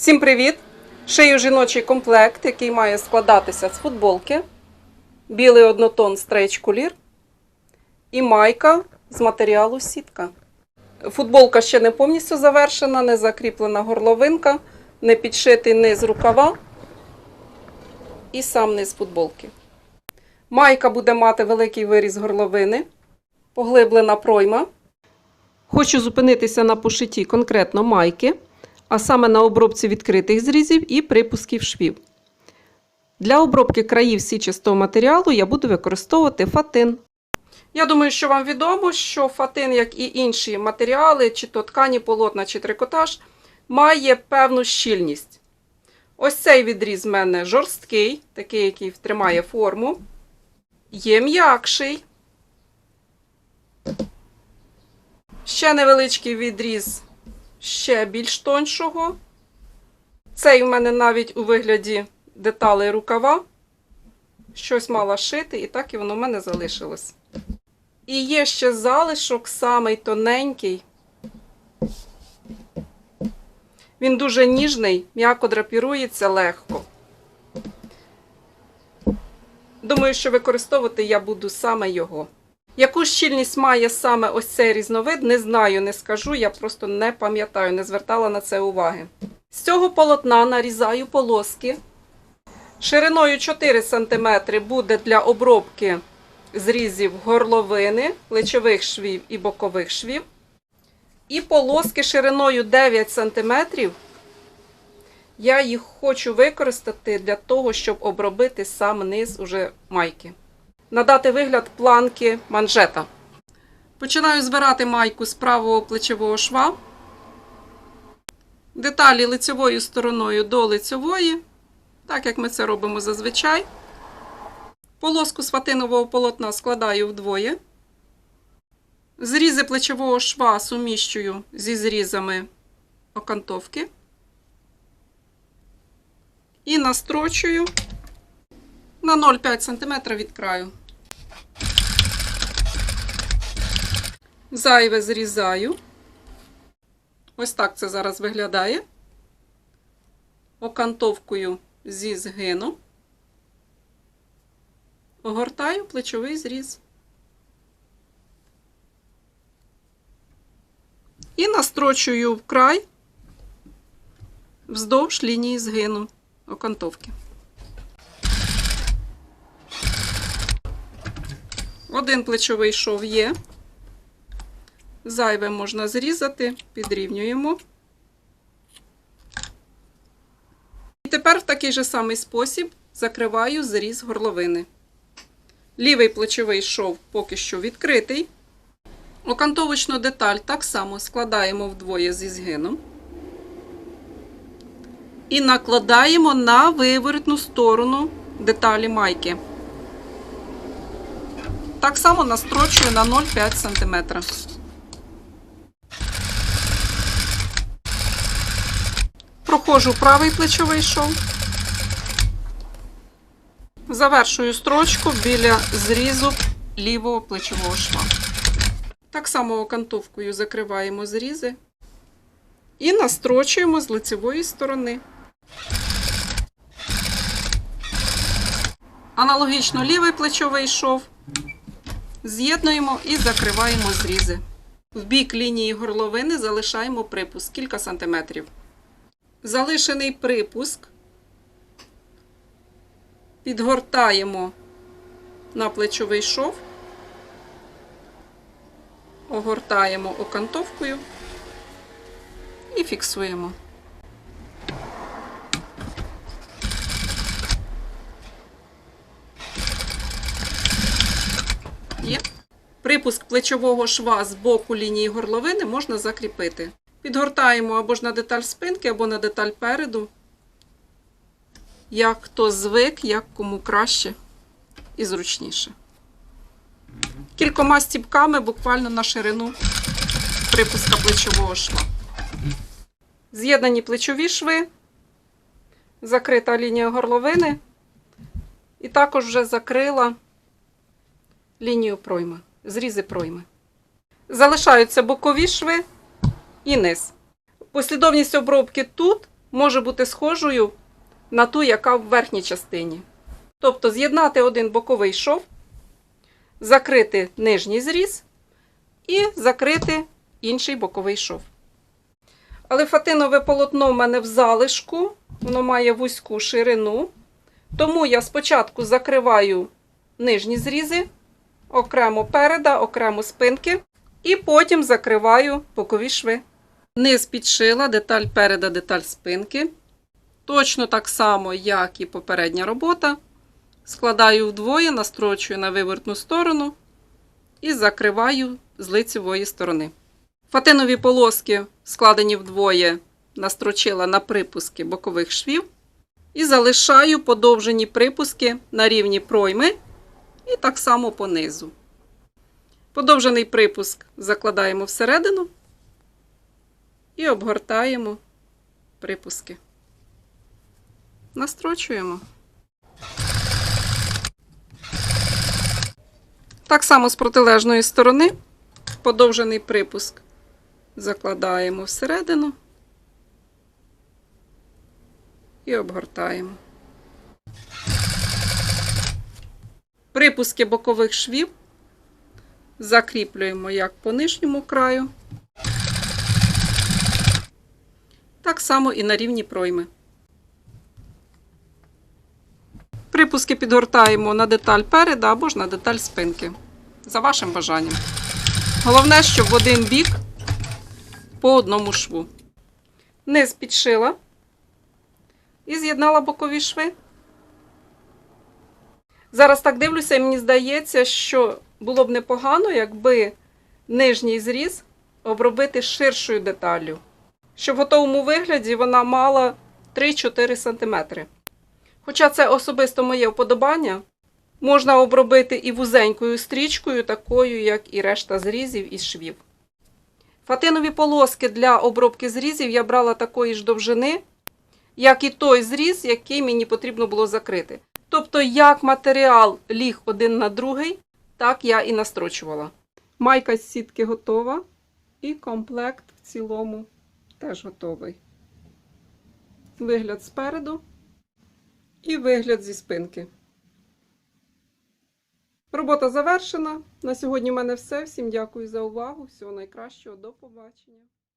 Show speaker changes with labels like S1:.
S1: Всім привіт! Шию жіночий комплект, який має складатися з футболки, білий однотон стрейч кулір і майка з матеріалу сітка. Футболка ще не повністю завершена, не закріплена горловинка, не підшитий низ рукава і сам низ футболки. Майка буде мати великий виріз горловини, поглиблена пройма. Хочу зупинитися на пошитті конкретно майки, а саме на обробці відкритих зрізів і припусків швів. Для обробки країв січастого матеріалу я буду використовувати фатин. Я думаю, що вам відомо, що фатин, як і інші матеріали, чи то ткані полотна, чи трикотаж, має певну щільність. Ось цей відріз в мене жорсткий, такий, який тримає форму. Є м'якший. Ще невеличкий відріз ще більш тоншого. Цей у мене навіть у вигляді деталей рукава. Щось мала шити, і так і воно в мене залишилось. І є ще залишок, самий тоненький. Він дуже ніжний, м'яко драпірується легко. Думаю, що використовувати я буду саме його. Яку щільність має саме ось цей різновид, не знаю, не скажу, я просто не пам'ятаю, не звертала на це уваги. З цього полотна нарізаю полоски. Шириною 4 см буде для обробки зрізів горловини, плечових швів і бокових швів. І полоски шириною 9 см. Я їх хочу використати для того, щоб обробити сам низ уже майки надати вигляд планки манжета. Починаю збирати майку з правого плечового шва. Деталі лицевою стороною до лицевої, так як ми це робимо зазвичай. Полоску з фатинового полотна складаю вдвоє. Зрізи плечового шва суміщую зі зрізами окантовки. І настрочую на 0,5 см від краю. Зайве зрізаю. Ось так це зараз виглядає. Окантовкою зі згину. Огортаю плечовий зріз. І настрочую в край вздовж лінії згину окантовки. Один плечовий шов є. Зайве можна зрізати, підрівнюємо. І тепер в такий же самий спосіб закриваю зріз горловини. Лівий плечовий шов поки що відкритий. Окантовочну деталь так само складаємо вдвоє зі згином. І накладаємо на виворотну сторону деталі майки. Так само настрочую на 0,5 см. Проходжу правий плечовий шов. Завершую строчку біля зрізу лівого плечового шва. Так само окантовкою закриваємо зрізи і настрочуємо з лицевої сторони. Аналогічно лівий плечовий шов. З'єднуємо і закриваємо зрізи. В бік лінії горловини залишаємо припуск кілька сантиметрів. Залишений припуск підгортаємо на плечовий шов, огортаємо окантовкою і фіксуємо. Є. Припуск плечового шва з боку лінії горловини можна закріпити. Підгортаємо або ж на деталь спинки, або на деталь переду. Як хто звик, як кому краще і зручніше. Кількома стіпками буквально на ширину припуска плечового шва. З'єднані плечові шви, закрита лінія горловини, і також вже закрила лінію пройми, зрізи пройми. Залишаються бокові шви і низ. Послідовність обробки тут може бути схожою на ту, яка в верхній частині. Тобто з'єднати один боковий шов, закрити нижній зріз і закрити інший боковий шов. Але фатинове полотно в мене в залишку, воно має вузьку ширину. Тому я спочатку закриваю нижні зрізи, окремо переда, окремо спинки, і потім закриваю бокові шви. Низ підшила деталь переда, деталь спинки. Точно так само, як і попередня робота. Складаю вдвоє, настрочую на вивертну сторону і закриваю з лицевої сторони. Фатинові полоски, складені вдвоє, настрочила на припуски бокових швів і залишаю подовжені припуски на рівні пройми і так само по низу. Подовжений припуск закладаємо всередину і обгортаємо припуски. Настрочуємо. Так само з протилежної сторони подовжений припуск закладаємо всередину і обгортаємо. Припуски бокових швів закріплюємо як по нижньому краю, так само і на рівні пройми. Припуски підгортаємо на деталь переда або ж на деталь спинки. За вашим бажанням. Головне, щоб в один бік по одному шву. Низ підшила і з'єднала бокові шви. Зараз так дивлюся, і мені здається, що було б непогано, якби нижній зріз обробити ширшою деталлю, щоб в готовому вигляді вона мала 3-4 см. Хоча це особисто моє вподобання, можна обробити і вузенькою стрічкою, такою, як і решта зрізів із швів. Фатинові полоски для обробки зрізів я брала такої ж довжини, як і той зріз, який мені потрібно було закрити. Тобто, як матеріал ліг один на другий, так я і настрочувала. Майка з сітки готова, і комплект в цілому теж готовий. Вигляд спереду і вигляд зі спинки. Робота завершена. На сьогодні в мене все. Всім дякую за увагу. Всього найкращого. До побачення.